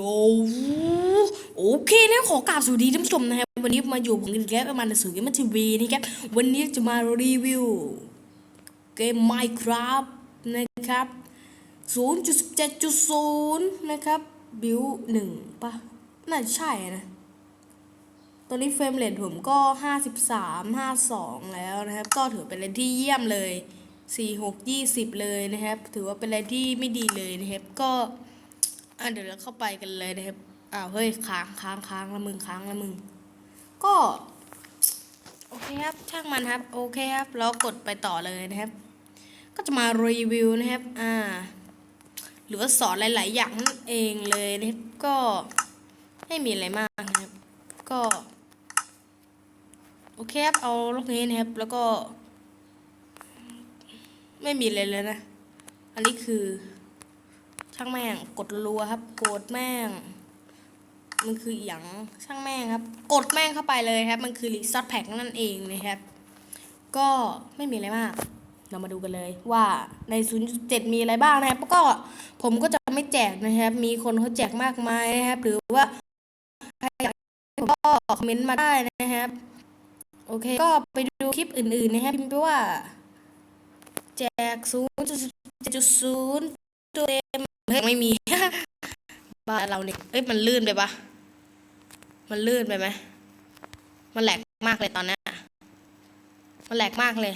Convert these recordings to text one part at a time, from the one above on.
โอ้โอเคนะขอกราบสวัสดีท่านผู้ชมนะครับวันนี้มาอยู่ผมกันอีกแล้วประมาณสื่อเกมทีวีนี่ครับวันนี้จะมารีวิวเกม Minecraft นะครับ 0.17.0 นะครับ บิวหนึ่งปะน่าจะใช่นะ ตอนนี้เฟรมเรทผมก็ 53 52 แล้วนะครับ ก็ถือเป็นอะไรที่เยี่ยมเลย 46 20 เลยนะครับ ถือว่าเป็นอะไรที่ไม่ดีเลยนะครับก็ อะเดี๋ยวเราเข้าไปกันเลยนะครับอ้าวเฮ้ยค้างค้างค้างละมึงค้างละมึง ก็โอเคครับช่างมันครับ โอเคครับ เรากดไปต่อเลยนะครับ ก็จะมารีวิวนะครับ อ่าหรือว่าสอนหลาย ๆ อย่างนั่นเองเลยนะครับก็ไม่มีอะไรมากนะครับ ก็โอเคครับเอาลูกนี้นะครับ แล้วก็ ไม่มีเลยเลยนะ อันนี้คือ ช่างแม่ง กดรัวครับ กดแม่ง มันคืออย่างช่างแม่งครับ กดแม่งเข้าไปเลยครับ มันคือรีซอสแพ็กนั่นเองนะครับ ก็ไม่มีอะไรมาก เรามาดูกันเลยว่าใน 0.7 มีอะไรบ้างนะครับก็ผมก็จะไม่แจกนะครับ มีคนเขาแจกมากมายนะครับ หรือว่าใครอยากผมก็คอมเมนต์มาได้นะครับ โอเค ก็ไปดูคลิปอื่นๆนะครับพิมพ์ไปว่า แจก 0.7.0ตัวเต็ม ฮ้ยไม่มี บ้านเราเนี่ยเอ้ยมันลื่นไปปะมันลื่นไปไหมมันแหลกมากเลยตอนนี้ยมันแหลกมากเลย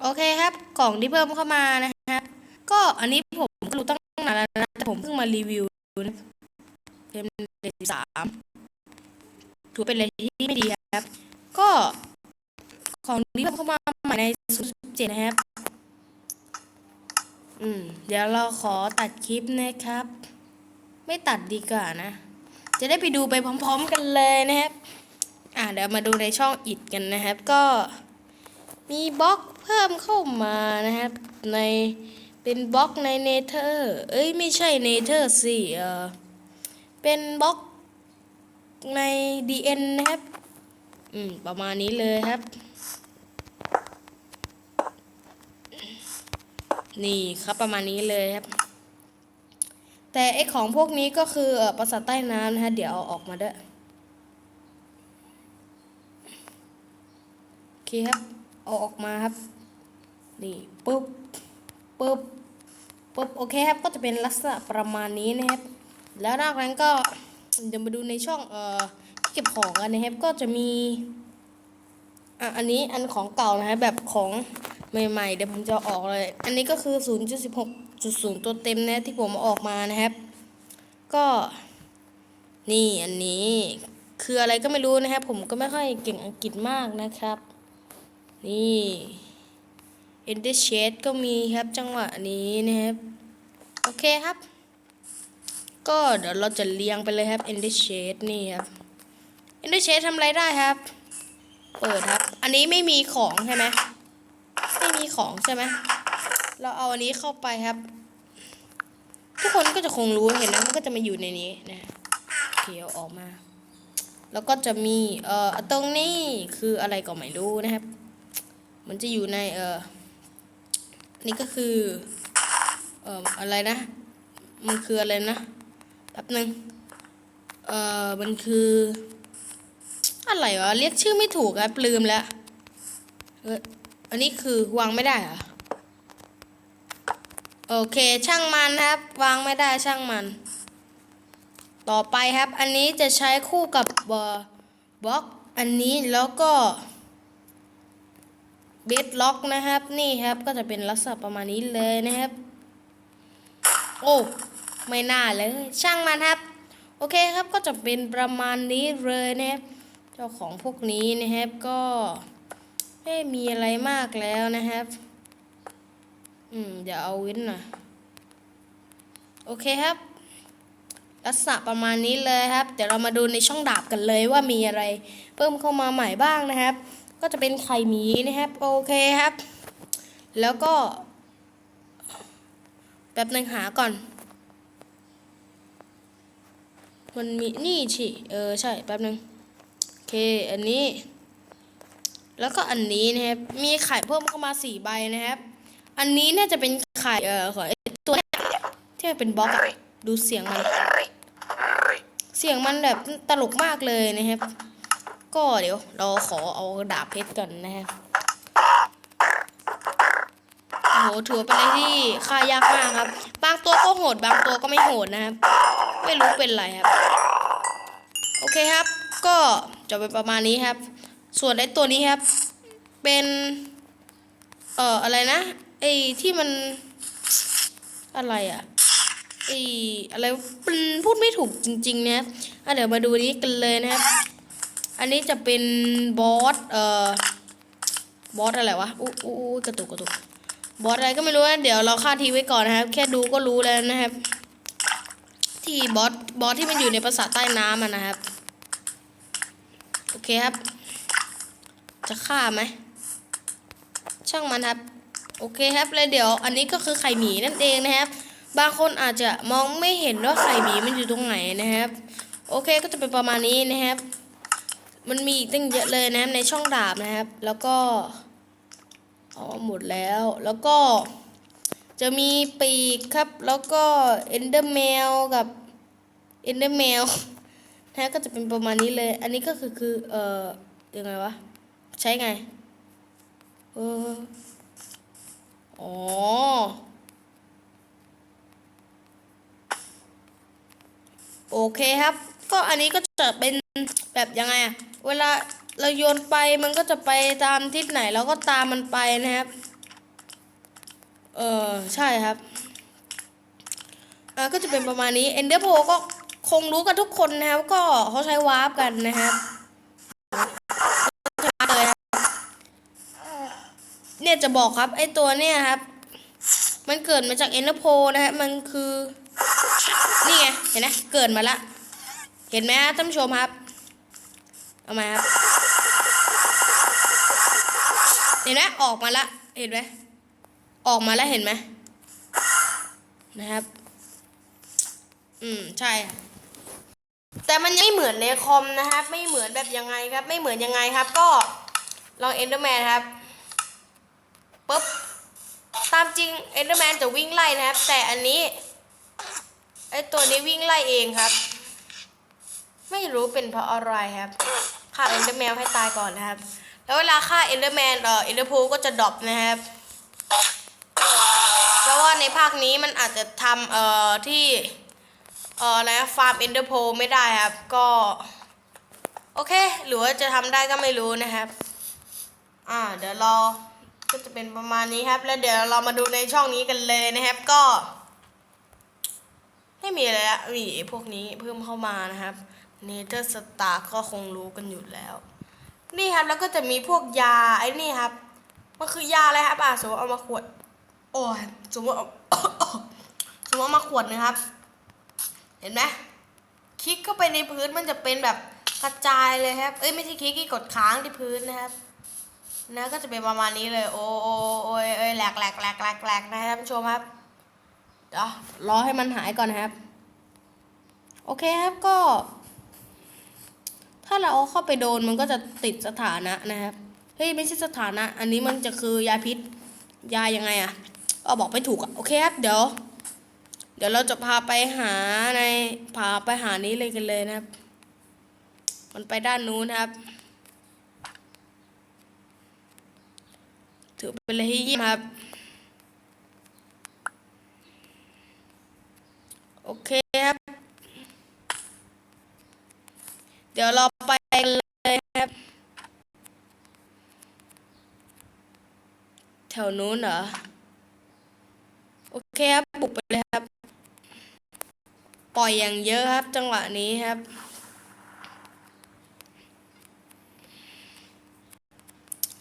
โอเคครับ กล่องที่เพิ่มเข้ามานะครับก็อันนี้ผมก็รู้ตั้งนานแล้วนะแต่ผมเพิ่งมารีวิวนะเป็นเด็กสามถือเป็นอะไรที่ไม่ดีครับ ก็ของที่เพิ่มเข้ามาใหม่ใน 0.7 นะครับ อืม เดี๋ยวเราขอตัดคลิปนะครับ ไม่ตัดดีกว่านะ จะได้ไปดูไปพร้อม ๆ กันเลยนะครับ อ่าเดี๋ยวมาดูในช่องอิดกันนะครับ ก็มีบล็อกเพิ่มเข้ามานะครับ ในเป็นบล็อกในเนเธอร์เอ้ยไม่ใช่เนเธอร์สิเออเป็นบล็อกใน DN นะครับ อืม ประมาณนี้เลยครับ นี่ครับประมาณนี้เลยครับ แต่ไอของพวกนี้ก็คือเออปราสาทใต้น้ำนะฮะ เดี๋ยวเอาออกมาด้วย โอเคครับ เอาออกมาครับ นี่ปุ๊บปุ๊บปุ๊บโอเคครับ ก็จะเป็นลักษณะประมาณนี้นะครับ แล้วนอกนั้นก็เดี๋ยวมาดูในช่องเอ่อเก็บของกันนะครับ ก็จะมีอะอันนี้อันของเก่านะฮะแบบของ ใหม่ๆ เดี๋ยวผมจะออกเลย อันนี้ก็คือ 0.16.0 ตัวเต็มนะที่ผมออกมานะครับ ก็นี่อันนี้คืออะไรก็ไม่รู้นะครับ ผมก็ไม่ค่อยเก่งอังกฤษมากนะครับ นี่ Ender Shade ก็มีครับจังหวะนี้นะครับ โอเคครับ ก็เดี๋ยวเราจะเรียงไปเลยครับ Ender Shade นี่ครับ Ender Shade ทำอะไรได้ครับ เปิดครับ อันนี้ไม่มีของใช่ไหม ไม่มีของใช่ไหมเราเอาอันนี้เข้าไปครับ ทุกคนก็จะคงรู้เห็นนะมันก็จะมาอยู่ในนี้นะเคเอาออกมา แล้วก็จะมีเอ่อตรงนี้คืออะไรก็ไม่รู้นะครับ มันจะอยู่ในเอ่อนี่ก็คือเอ่ออะไรนะ มันคืออะไรนะแป๊บหนึ่งเอ่อมันคือ อะไรวะเรียกชื่อไม่ถูกครับลืมแล้วเออ อันนี้คือวางไม่ได้เหรอ โอเคช่างมันครับ วางไม่ได้ช่างมัน ต่อไปครับ อันนี้จะใช้คู่กับบอบล็อกอันนี้แล้วก็เบสล็อกนะครับ นี่ครับก็จะเป็นลักษณะประมาณนี้เลยนะครับ โอ้ไม่น่าเลยช่างมันครับ โอเคครับก็จะเป็นประมาณนี้เลยนะครับ เจ้าของพวกนี้นะครับก็ ไม่มีอะไรมากแล้วนะครับ อืมเดี๋ยวเอาวินหน่อยโอเคครับลักษณะประมาณนี้เลยครับ เดี๋ยวเรามาดูในช่องดาบกันเลยว่ามีอะไร เพิ่มเข้ามาใหม่บ้างนะครับ ก็จะเป็นไข่หมีนะครับ โอเคครับ แล้วก็แป๊บนึงหาก่อน มันมีนี่ชิเออใช่แป๊บนึงโอเค อันนี้ แล้วก็อันนี้นะครับ มีไข่เพิ่มเข้ามาสี่ใบนะครับ อันนี้น่าจะเป็นไข่เอ่อของไอตัวที่เป็นบล็อกอะดูเสียงมัน เสียงมันแบบตลกมากเลยนะครับ ก็เดี๋ยวเราขอเอาดาบเพชรก่อนนะครับโหถือเป็นอะไรที่ฆ่ายากมากครับ บางตัวก็โหด บางตัวก็ไม่โหดนะครับ ไม่รู้เป็นไรครับ โอเคครับ ก็จะเป็นประมาณนี้ครับ ส่วนไอ้ตัวนี้ครับ เป็น เอ่ออะไรนะไอ้ที่มันอะไรอะไอ้อะไรมันพูดไม่ถูกจริง ๆ นะครับอะเดี๋ยวมาดูนี้กันเลยนะครับ อันนี้จะเป็นบอสเอ่อบอสอะไรวะอู้อู้อู้กระตุกกระตุกบอสอะไรก็ไม่รู้นะเดี๋ยวเราค่าทีไว้ก่อนนะครับ แค่ดูก็รู้แล้วนะครับ ที่บอสบอสที่มันอยู่ในปราสาใต้น้ำอะนะครับ โอเคครับ จะฆ่าไหม ช่างมันครับ โอเคครับแล้วเดี๋ยว อันนี้ก็คือไข่หมีนั่นเองนะครับ บางคนอาจจะมองไม่เห็นว่าไข่หมีมันอยู่ตรงไหนนะครับ โอเคก็จะเป็นประมาณนี้นะครับ มันมีอีกตั้งเยอะเลยนะครับในช่องดาบนะครับ แล้วก็อ๋อหมดแล้ว แล้วก็จะมีปีกครับ แล้วก็เอนเดอร์แมวกับเอนเดอร์แมวนะก็จะเป็นประมาณนี้เลย อันนี้ก็คือคือเอ่อยังไงวะ ใช้ไง เอออ๋อโอเคครับ ก็อันนี้ก็จะเป็นแบบยังไงอะเวลาเราโยนไปมันก็จะไปตามทิศไหนเราก็ตามมันไปนะครับ เออใช่ครับ อ่าก็จะเป็นประมาณนี้ Ender p o ก็คงรู้กันทุกคนนะครับ ก็เขาใช้วาร์ปกันนะครับเลยครับี่ยจะบอกครับ ไอตัวเนี่ยครับ มันเกิดมาจาก Ender p o นะฮะมันคือ นี่ไง เห็นไหมเกิดมาละ เห็นไหมท่านผู้ชมครับ เอามาครับ เห็นไหมออกมาละ เห็นไหมออกมาแล้วเห็นไหมนะครับ อืม ใช่ครับแต่มันไม่เหมือนในคอมนะครับ ไม่เหมือนแบบยังไงครับ ไม่เหมือนยังไงครับ ก็ลองเอนเดอร์แมนครับ ปุ๊บ ตามจริงเอ็นเดอร์แมนจะวิ่งไล่นะครับ แต่อันนี้ไอตัวนี้วิ่งไล่เองครับ ไม่รู้เป็นเพราะอะไรครับฆ่าเอ็นเดอร์แมนให้ตายก่อนนะครับ แล้วเวลาฆ่าเอ็นเดอร์แมนเอ่อเอ็นเดอร์พูก็จะดรอปนะครับเพราะว่าในภาคนี้มันอาจจะทำเอ่อที่เอ่ออะไรฟาร์มเอ็นเดอร์โพไม่ได้ครับ ก็ โอเค หรือว่าจะทำได้ก็ไม่รู้นะครับ อ่า เดี๋ยวรอ ก็จะเป็นประมาณนี้ครับ แล้วเดี๋ยวเรามาดูในช่องนี้กันเลยนะครับ ก็ ไม่มีอะไรละมีพวกนี้เพิ่มเข้ามานะครับเนเธอร์สตาร์ก็คงรู้กันอยู่แล้ว นี่ครับแล้วก็จะมีพวกยาไอ้นี่ครับมันคือยาอะไรครับอะสมมติเอามาขวด โอ้ยสมมติเอาสมมติเอามาขวดนะครับ เห็นไหมคลิกเข้าไปในพื้นมันจะเป็นแบบกระจายเลยครับ เอ้ยไม่ใช่คลิกที่กดค้างที่พื้นนะครับ เนะก็จะเป็นประมาณนี้เลย โอ้โอ้โอ้ยเอ้ยแหลกแหลกแหลกแหลกแหลกนะครับผู้ชมครับเดี๋ยวรอให้มันหายก่อนนะครับ โอเคครับก็ ถ้าเราเอาเข้าไปโดนมันก็จะติดสถานะนะครับเฮ้ยไม่ใช่สถานะ อันนี้มันจะคือยาพิษยายังไงอะก็บอกไม่ถูกอะโอเคครับเดี๋ยว เดี๋ยวเราจะพาไปหาในพาไปหานี้เลยกันเลยนะครับ มันไปด้านนู้นครับ ถือเป็นอะไรที่เยี่ยมครับ โอเคครับ เดี๋ยวเราไปกันเลยครับ แถวนู้นเหรอ โอเคครับบุกไปเลยครับ ปล่อยอย่างเยอะครับ จังหวะนี้ครับ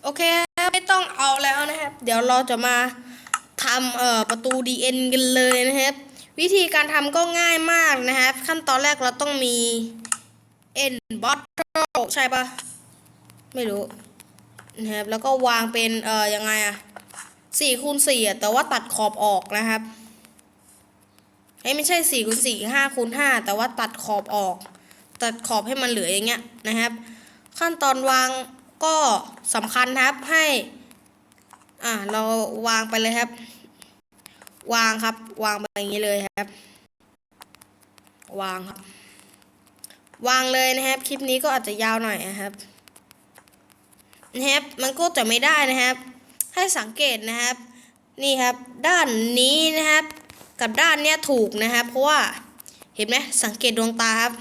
โอเคครับ ไม่ต้องเอาแล้วนะครับ เดี๋ยวเราจะมาทำเอ่อประตู DN กันเลยนะครับ วิธีการทำก็ง่ายมากนะครับ ขั้นตอนแรกเราต้องมี N bottle ใช่ปะไม่รู้นะครับแล้วก็วางเป็นเอ่อยังไงอะสี่คูณสี่อะแต่ว่าตัดขอบออกนะครับเฮ้ยไม่ใช่สี่คูณสี่ห้าคูณห้าแต่ว่าตัดขอบออก ตัดขอบให้มันเหลืออย่างเงี้ยนะครับ ขั้นตอนวาง ก็สำคัญครับให้ อ่าเราวางไปเลยครับ วางครับ วางไปอย่างนี้เลยครับ วางครับ วางเลยนะครับ คลิปนี้ก็อาจจะยาวหน่อยนะครับนะครับมันก็จะไม่ได้นะครับ ให้สังเกตนะครับ นี่ครับ ด้านนี้นะครับ กับด้านเนี้ยถูกนะครับ เพราะว่าเห็นไหมสังเกตดวงตาครับ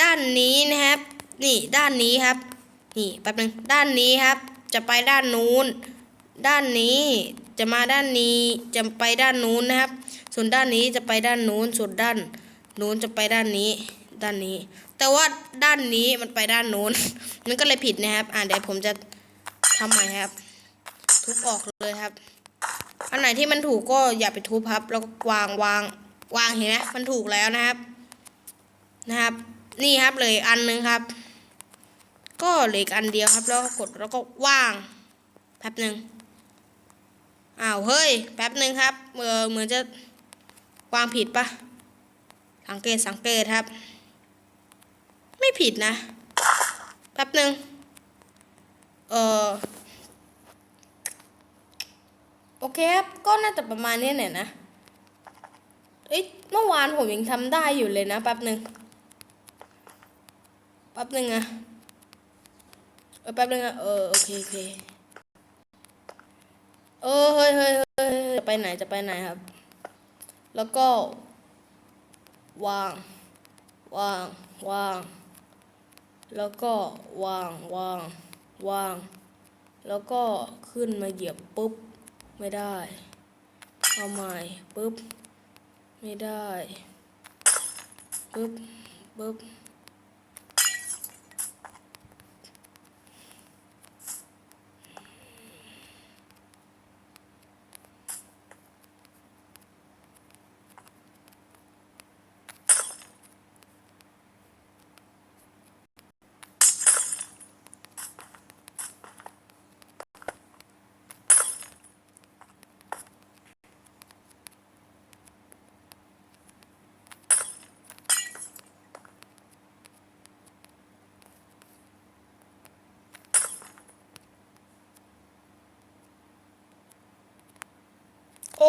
ด้านนี้นะครับ นี่ด้านนี้ครับ นี่แป๊บนึงด้านนี้ครับ จะไปด้านนู้น ด้านนี้จะมาด้านนี้จะไปด้านนู้นนะครับ ส่วนด้านนี้จะไปด้านนู้นส่วนด้านนู้นจะไปด้านนี้ ด้านนี้ แต่ว่าด้านนี้มันไปด้านนู้นมันก็เลยผิดนะครับ อ่าเดี๋ยวผมจะทำใหม่ครับ ทุบออกเลยครับ อันไหนที่มันถูกก็อย่าไปทุบครับ แล้วก็วางวางวางเห็นไหมมันถูกแล้วนะครับ นะครับ นี่ครับเลยอันหนึงครับ ก็เหลืออีกอันเดียวครับ แล้วก็กดแล้วก็ว่างแป๊บหนึ่งอ้าวเฮ้ยแป๊บหนึ่งครับเออเหมือนจะวางผิดปะสังเกตสังเกตครับ ไม่ผิดนะแป๊บหนึ่งเออโอเคครับก็น่าจะประมาณนี้เนี่ยนะเอ้ยเมื่อวานผมยังทำได้อยู่เลยนะแป๊บหนึ่งแป๊บหนึ่งอะ แป๊บนึงอะเออโอเคโอเคเออเฮ้ยเฮ้ยเฮ้ยเฮ้ยจะไปไหนจะไปไหนครับ แล้วก็ วาง วาง วาง แล้วก็วางวาง วาง แล้วก็ขึ้นมาเหยียบปุ๊บ ไม่ได้ เอาใหม่ปุ๊บ ไม่ได้ปุ๊บปุ๊บ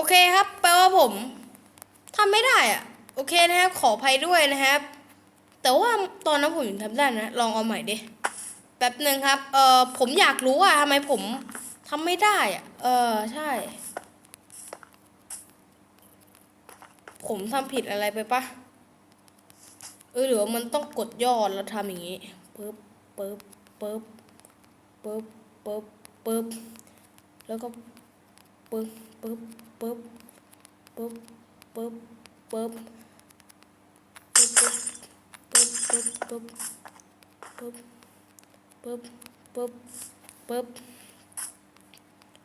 เคครับแปลว่าผมทำไม่ได้อะโอเคนะครับ ขออภัยด้วยนะครับ แต่ว่าตอนนั้นผมยังทำได้นะ ลองเอาใหม่ดิแป๊บหนึ่งครับ เออผมอยากรู้อะทำไมผมทำไม่ได้อะเออใช่ ผมทำผิดอะไรไปปะเออหรือว่ามันต้องกดยอดแล้วทำอย่างงี้ปึ๊บปึ๊บปึ๊บปึ๊บปึ๊บปึ๊บแล้วก็ปึ๊บปึ๊บ ปึ๊บปึ๊บปึ๊บปึ๊บปึ๊บปึ๊บปึ๊บปึ๊บปึ๊บปึ๊บปึ๊บปึ๊บ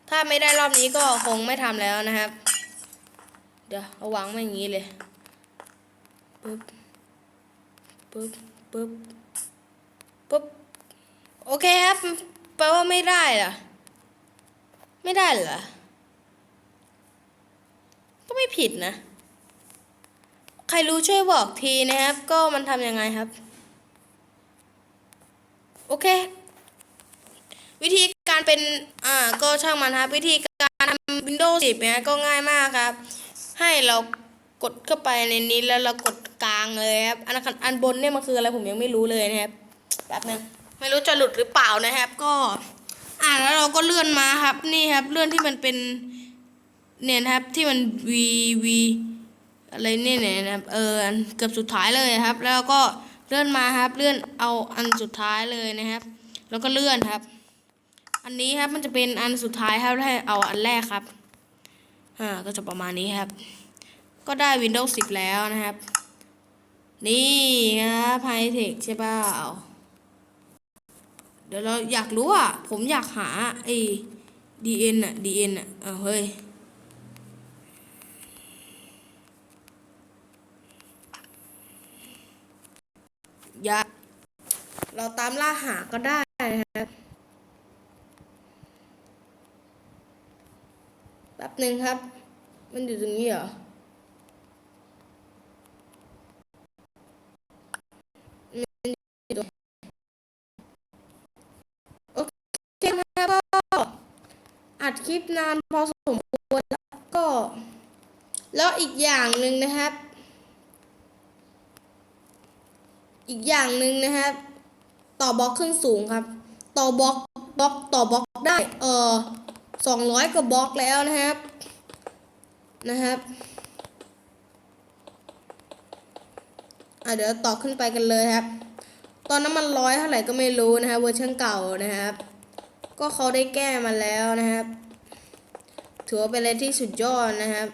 ถ้าไม่ได้รอบนี้ก็คงไม่ทำแล้วนะครับ เดี๋ยวเอาวางไว้อย่างนี้เลยปึ๊บปึ๊บปึ๊บปึ๊บโอเคครับแปลว่าไม่ได้เหรอไม่ได้เหรอ ก็ไม่ผิดนะ ใครรู้ช่วยบอกทีนะครับ ก็มันทำยังไงครับ โอเค วิธีการเป็น อ่า ก็ช่างมันครับ วิธีการทำ Windows 10เนี่ยก็ง่ายมากครับ ให้เรากดเข้าไปในนี้แล้วเรากดกลางเลยครับ อันนั้นอันบนเนี่ยมันคืออะไรผมยังไม่รู้เลยนะครับแป๊บนึงไม่รู้จะหลุดหรือเปล่านะครับ ก็ อ่าแล้วเราก็เลื่อนมาครับ นี่ครับ เลื่อนที่มันเป็น เนี่ยนะครับที่มัน V V อะไรเนี่ยนะครับเอออันเกือบสุดท้ายเลยครับ แล้วก็เลื่อนมาครับเลื่อนเอาอันสุดท้ายเลยนะครับ แล้วก็เลื่อนครับ อันนี้ครับมันจะเป็นอันสุดท้ายครับให้เอาอันแรกครับอ่าก็จะประมาณนี้ครับ ก็ได้ Windows 10 แล้วนะครับ นี่ครับไฮเทคใช่เปล่าเดี๋ยวเราอยากรู้อะผมอยากหาไอ้ DN อะ DN อะเอาเฮ้ย ย่าเราตามล่าหาก็ได้นะครับแป๊บหนึ่งครับ มันอยู่ตรงนี้เหรอ โอเคนะครับก็อัดคลิปนานพอสมควรแล้วก็ แล้วอีกอย่างหนึ่งนะครับ อีกอย่างหนึ่งนะครับ ต่อบล็อกขึ้นสูงครับ ต่อบล็อกบล็อกต่อบล็อกได้เออสองร้อยกว่าบล็อกแล้วนะครับนะครับอะเดี๋ยวต่อขึ้นไปกันเลยครับ ตอนนั้นมันร้อยเท่าไหร่ก็ไม่รู้นะครับเวอร์ชันเก่านะครับ ก็เขาได้แก้มาแล้วนะครับ ถือว่าเป็นอะไรที่สุดยอดนะครับ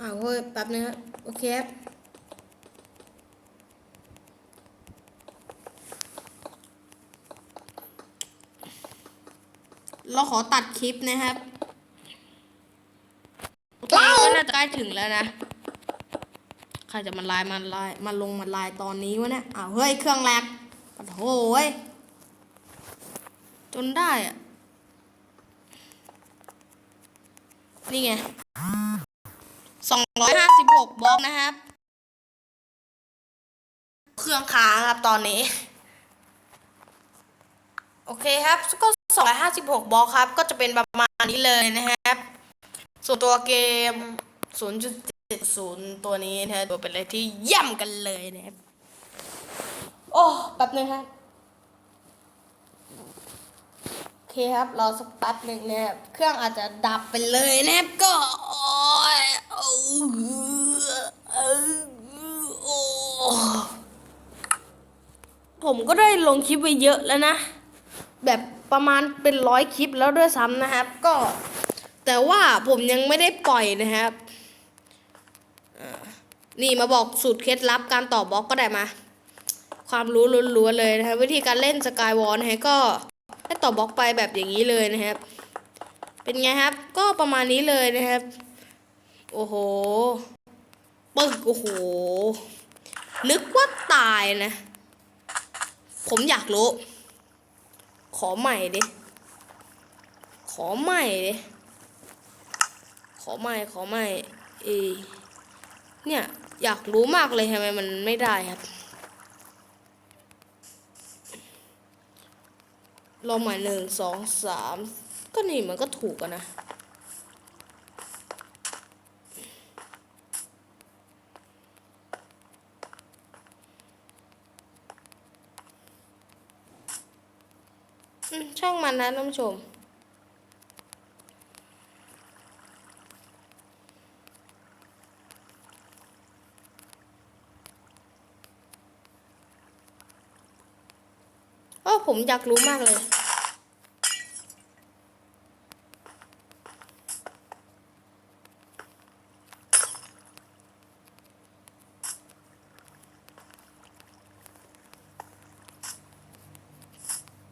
อ่าเฮ้ย แป๊บนึงครับ โอเคครับเราขอตัดคลิปนะครับโอเคก็น่าจะใกล้ถึงแล้วนะ ใครจะมาไลน์มาไลน์มาลงมาไลน์ตอนนี้วะเนี่ย อ้าวเฮ้ยเครื่องแรกปะโถเว้ยจนได้อะนี่ไง สองร้อยห้าสิบหกบล็อกนะครับ เครื่องค้างครับตอนนี้ โอเคครับก็สองร้อยห้าสิบหกบล็อกครับ ก็จะเป็นประมาณนี้เลยนะครับ ส่วนตัวเกม 0.70 ตัวนี้นะฮะตัวเป็นอะไรที่ย่ำกันเลยนะครับ โอ้ แป๊บนึงครับ โอ เคครับ รอสักแป๊บหนึ่งนะครับ เครื่องอาจจะดับไปเลยนะครับก็โอ้ยโอ้ผมก็ได้ลงคลิปไปเยอะแล้วนะ แบบประมาณเป็นร้อยคลิปแล้วด้วยซ้ำนะครับ ก็ แต่ว่าผมยังไม่ได้ปล่อยนะครับนี่มาบอกสูตรเคล็ดลับการต่อบล็อกก็ได้มา ความรู้ล้วนๆเลยนะครับ วิธีการเล่นสกายวอลนะฮะก็ ให้ต่อบล็อกไปแบบอย่างนี้เลยนะครับ เป็นไงครับ ก็ประมาณนี้เลยนะครับ โอ้โหปึ๊กโอ้โห นึกว่าตายนะ ผมอยากรู้ ขอใหม่ดิ ขอใหม่ดิ ขอใหม่ ขอใหม่ เออเนี่ย อยากรู้มากเลยทำไมมันไม่ได้ครับ ลองใหม่หนึ่งสองสามก็นี่มันก็ถูกอะนะช่างมันนะท่านผู้ชม โอ้ผมอยากรู้มากเลย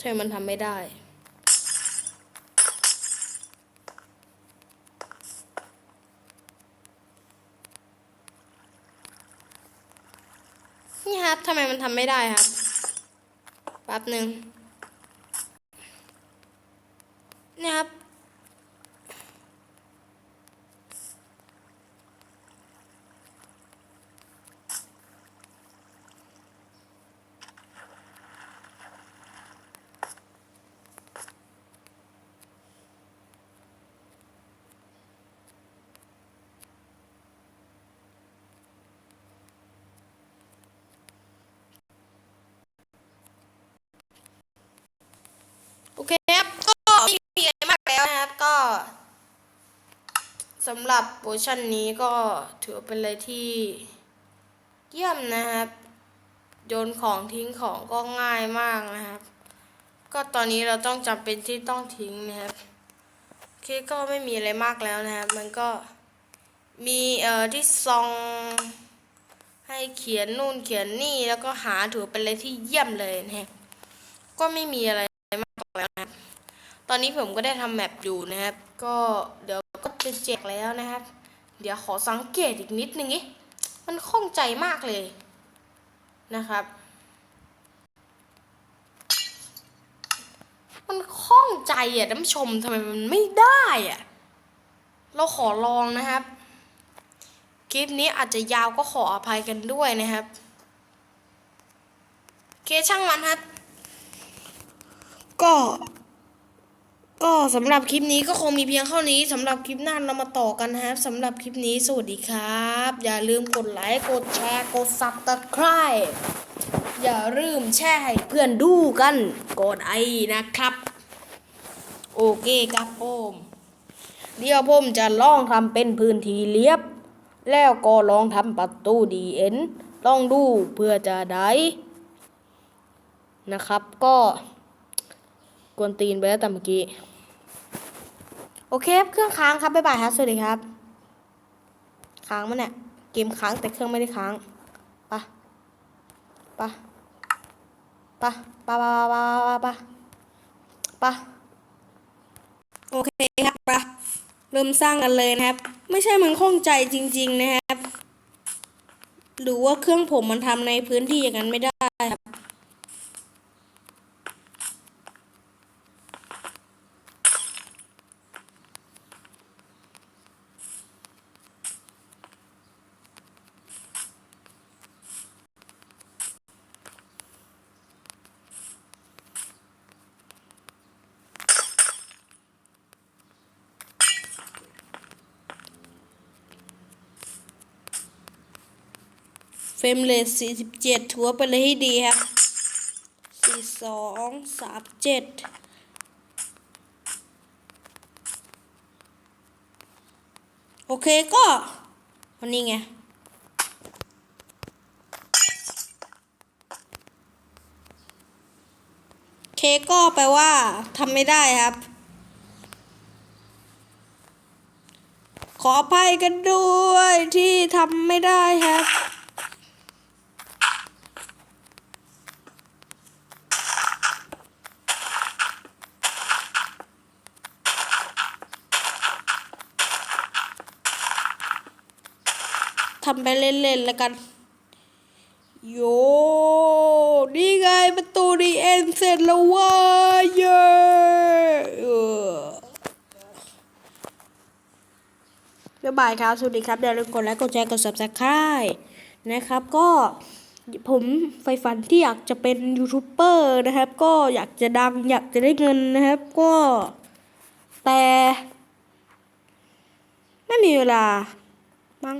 ใช่มันทำไม่ได้ นี่ครับทำไมมันทำไม่ได้ครับ แป๊บหนึ่งเนี่ยครับ โอเคครับ ก็ไม่มีอะไรมากแล้วนะครับ ก็ สำหรับเวอร์ชันนี้ก็ถือเป็นอะไรที่เยี่ยมนะครับ โยนของทิ้งของก็ง่ายมากนะครับ ก็ตอนนี้เราต้องจำเป็นที่ต้องทิ้งนะครับโอเคก็ไม่มีอะไรมากแล้วนะครับ มันก็มีเอ่อที่ซองให้เขียนนู่นเขียนนี่แล้วก็หาถือเป็นอะไรที่เยี่ยมเลยนะครับก็ไม่มีอะไรมากแล้วนะครับ ตอนนี้ผมก็ได้ทำแมปอยู่นะครับ ก็เดี๋ยวก็ จะแจกแล้วนะครับ เดี๋ยวขอสังเกตอีกนิดนึงนี่มันข้องใจมากเลยนะครับ มันข้องใจอะท่านผู้ชมทำไมมันไม่ได้อะ เราขอลองนะครับ คลิปนี้อาจจะยาวก็ขออภัยกันด้วยนะครับโอเคช่างมันครับ ก็ ก็สำหรับคลิปนี้ก็คงมีเพียงเท่านี้สำหรับคลิปหน้าเรามาต่อกันครับสำหรับคลิปนี้สวัสดีครับ อย่าลืมกดไลค์กดแชร์กดซับตะไคร่อย่าลืมแชร์ให้เพื่อนดูกันกดไอนะครับ โอเคครับผมเดี๋ยวผมจะลองทำเป็นพื้นที่เรียบ แล้วก็ลองทำประตูดีเอ็นลองดูเพื่อจะได้นะครับก็กวนตีนไปแล้วแต่เมื่อกี้ โอเคครับเครื่องค้างครับบ๊ายบายครับสวัสดีครับ ค้างมันเนี่ยเกมค้างแต่เครื่องไม่ได้ค้างปะปะปะปะปะปะปะปะปะโอเคครับปะเริ่มสร้างกันเลยนะครับ ไม่ใช่มันข้องใจจริง ๆ นะครับ หรือว่าเครื่องผมมันทำในพื้นที่อย่างนั้นไม่ได้ครับ ฟรมเรท47ถือว่าเป็นอะไรที่ดีครับ 42 37โอเคก็วันนี้ไง เคก็แปลว่าทำไม่ได้ครับ ขออภัยกันด้วยที่ทำไม่ได้ครับ ทำไปเล่นๆแล้วกัน โย นี่ไงประตูดีเอ็นเสร็จแล้วว้ยเย้เออบ๊ายบายครับ สวัสดีครับอย่าลืมกดไลค์กดแชร์กด subscribe นะครับก็ผมไฟฝันที่อยากจะเป็นยูทูบเบอร์นะครับ ก็อยากจะดังอยากจะได้เงินนะครับ ก็แต่ ไม่มีเวลามั้ง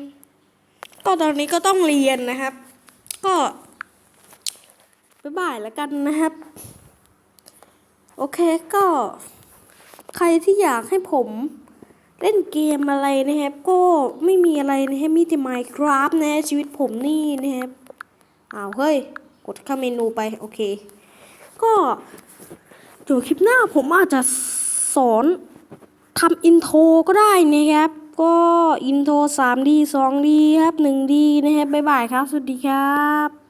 ก็ตอนนี้ก็ต้องเรียนนะครับ ก็บ๊ายบายแล้วกันนะครับ โอเคก็ ใครที่อยากให้ผมเล่นเกมอะไรนะครับ ก็ไม่มีอะไรนะครับมีแต่ Minecraft นะชีวิตผมนี่นะครับอ้าวเฮ้ย กดเข้าเมนูไป โอเค ก็เดี๋ยวคลิปหน้าผมอาจจะสอนทำอินโทรก็ได้นะครับ ก็อินโทร 3D 2D ครับ 1D นะครับบ๊ายบายครับ สวัสดีครับ